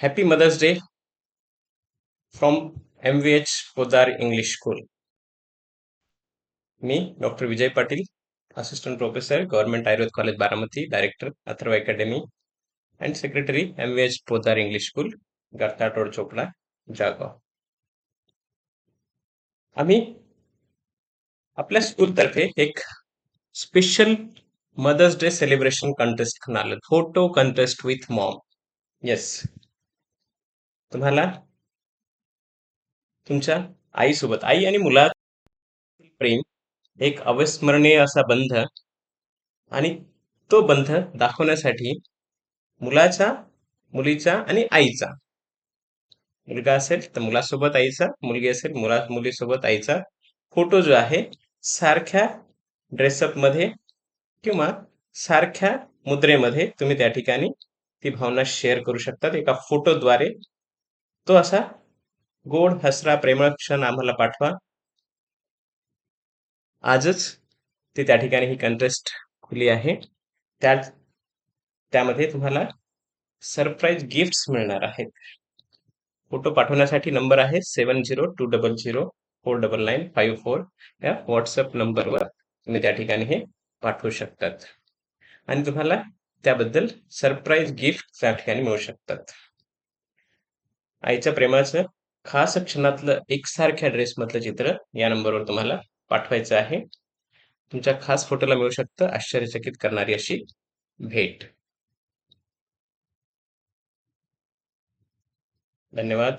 Happy mother's day from M V H Podar English school me doctor Vijay Patil assistant professor government Ayurveda college Baramati director Atharva academy and secretary M V H Podar English school Garta road Chopda Jalgaon आम्ही आपल्या स्कूलतर्फे एक special mother's day celebration contest म्हणाल photo contest with mom yes तुम्हाला? तुमच्या आईसोबत. आई आणि मुलात प्रेम एक अविस्मरणीय असा बंध आणि तो बंध दाखवण्यासाठी मुलाचा मुलीचा आणि आईचा. मुलगा असेल तर मुलासोबत आईचा मुलगी असेल मुला मुलीसोबत आईचा. फोटो जो आहे सारख्या ड्रेसअपमध्ये किंवा सारख्या मुद्रेमध्ये तुम्ही त्या ठिकाणी ती भावना शेअर करू शकतात. एका फोटोद्वारे तो असा गोड हसरा प्रेमळ क्षण आम्हाला पाठवा. आजच ते त्या ठिकाणी ही कंटेस्ट खुली आहे. त्या त्यामध्ये तुम्हाला सरप्राईज गिफ्ट्स मिळणार आहेत. फोटो पाठवण्यासाठी नंबर आहे seven zero two double zero four double nine five four या व्हॉट्सअप नंबरवर तुम्ही त्या ठिकाणी हे पाठवू शकतात. आणि तुम्हाला त्याबद्दल सरप्राईज गिफ्ट त्या ठिकाणी मिळू शकतात. आईच्या प्रेमाचं खास क्षणातलं एकसारख्या ड्रेसमधलं चित्र या नंबरवर तुम्हाला पाठवायचं आहे. तुमच्या खास फोटोला मिळू शकतं आश्चर्यचकित करणारी अशी भेट. धन्यवाद.